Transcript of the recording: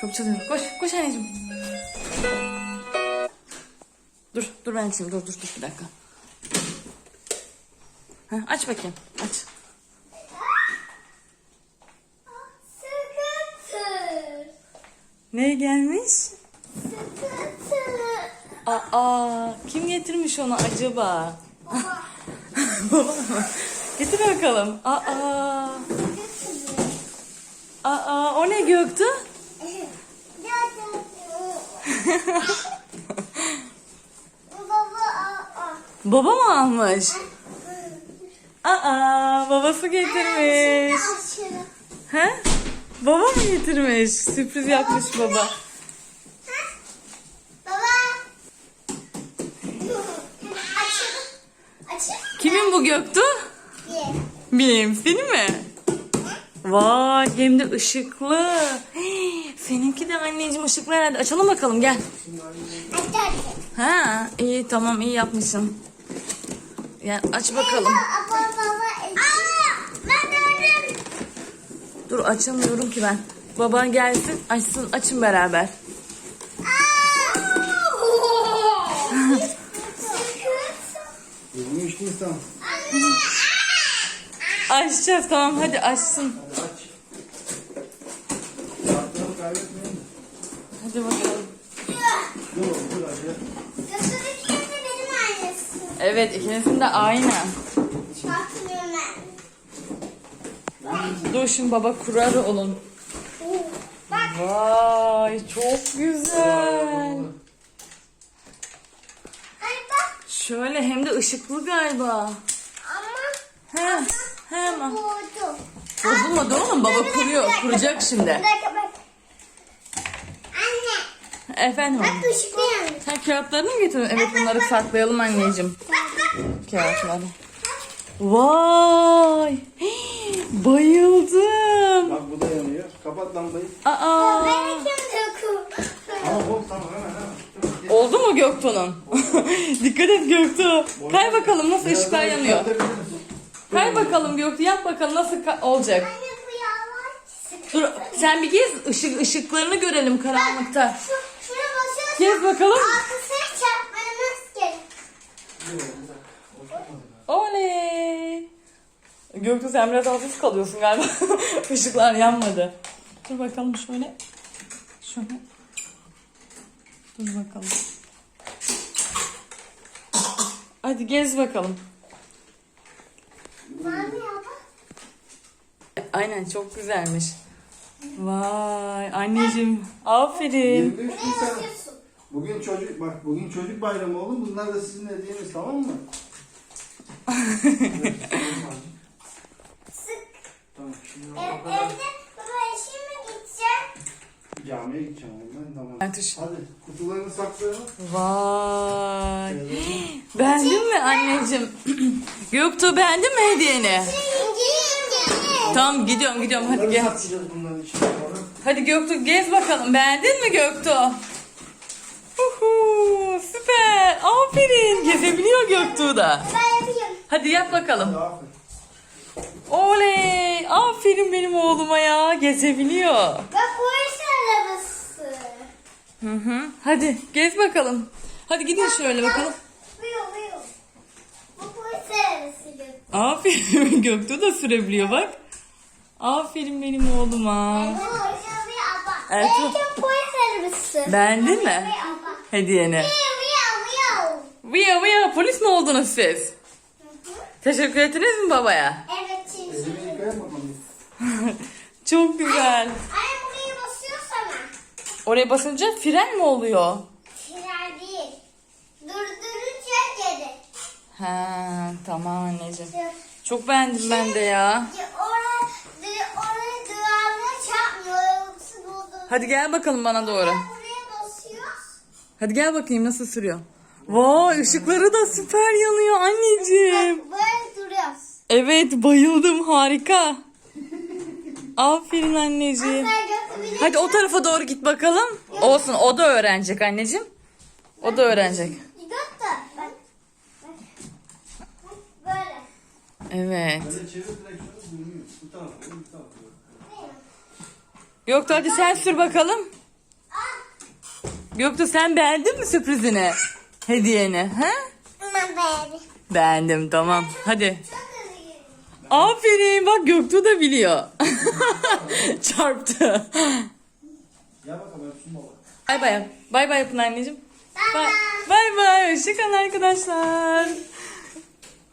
Kapı çalıyor. Koş, koş anneciğim. Dur, dur ben açayım. Dur, dur, dur bir dakika. Ha, aç bakayım, aç. Sıkıntı. Ne gelmiş? Sıkıntı. Aa, kim getirmiş onu acaba? Baba? Getir bakalım. Aa, aa, o ne Göktuğ? Baba mı almış? Aa, babası getirmiş. He? Baba mı getirmiş? Sürpriz yapmış baba. Kimin bu Göktuğ? Ye. Benim. Senin mi? Vay hem de ışıklı. Hey, Seninki de anneciğim ışıklı herhalde. Açalım bakalım gel. Ha iyi tamam iyi yapmışsın. Yani aç bakalım. Dur açamıyorum ki ben. Baban gelsin açsın açın beraber. Sıkıntı. 23 Nisan. Açacağız tamam hadi açsın. Hadi aç. Kartları kaybetmeyin de. Hadi bakalım. Götürdükleri de benim. Evet ikinizin de aynı. Çarpıyorum ben. Dur şimdi baba kurar olun. Vay çok güzel. Şöyle hem de ışıklı galiba. Ama He, he ama. Bozulmadı oğlum baba kuruyor. Kuracak Bir şimdi. dakika bak. Efendim Bak ışıklı yandı. Sen kağıtlarını mı getirdin? Evet bunları saklayalım anneciğim. Kağıtları. Vay. Bayıldım. Bak bu da yanıyor. Kapat lambayı. Aa. Kim doku? Tamam hemen hemen. Oldu mu Göktuğ'un? Dikkat et Göktuğ. Kay bakalım nasıl Biraz ışıklar daha yanıyor. yükseltebilir misin? Kay bakalım Göktuğ yap bakalım nasıl ka- olacak. Dur sen bir gez ışık ışıklarını görelim karanlıkta. Şu. Gez bakalım. Arkasına çarpmanız gerek. Oley. Göktuğ sen biraz hafif kalıyorsun galiba. Işıklar yanmadı. Dur bakalım şöyle. Şöyle. Dur bakalım. Hadi gez bakalım. Aynen çok güzelmiş. Vay anneciğim aferin. 23 Buraya Nisan. basıyorsun. Bugün çocuk bak bugün çocuk bayramı oğlum. Bunlar da sizin hediyeniz tamam mı? Sık. tamam şimdi Ev, o evde baba işe mi gideceğim? camiye gideceğim ben tamam. Hadi kutularını saklayalım. Vay. Beğendin mi anneciğim? Göktuğ beğendin mi hediyeni? Gelin. Tamam gidiyorum gidiyorum hadi Bunları gel. saklayacağız bunların içine. Hadi Göktuğ gez bakalım. Beğendin mi Göktuğ? Uhu, süper. Aferin. Gezebiliyor Göktuğ da. Ben yapayım. Hadi yap bakalım. Oley. Aferin benim oğluma ya. Gezebiliyor. Bak polis arabası. Hı hı. Hadi gez bakalım. Hadi gidin şöyle bakalım. Buyur buyur. Bu polis arabası. Aferin Göktuğ da sürebiliyor bak. Aferin benim oğluma. Bu. Ertuğ. Belki polis arabası. Beğendin mi Buyur abla. hediyeni? Vıya vıya polis mi oldunuz siz? Teşekkür ettiniz mi babaya? Evet. Çok güzel. Anne buraya basıyorsana. Oraya basınca fren mi oluyor? Fren değil. Durdurunca geri. Ha tamam anneciğim. Çok beğendim ben de ya. Oraya, oraya duvarına çarpmıyor. Yoksa. Hadi gel bakalım bana doğru. Buraya basıyoruz. Hadi gel bakayım nasıl sürüyor. Vay ışıkları da süper yanıyor anneciğim. Böyle duruyoruz. Evet bayıldım harika. Aferin anneciğim. Hadi o tarafa doğru git bakalım. Olsun o da öğrenecek anneciğim. O da öğrenecek. Evet. Yok hadi sen sür bakalım. Göktuğ sen beğendin mi sürprizini? Hediyeni. Baby. Beğendim tamam. Hadi. Aferin bak Göktuğ da biliyor. Çarptı. Gel bakalım öpsün baba. Bay bay. Bay bay yapın anneciğim. Bay bye. bay. bay. Hoşçakalın arkadaşlar.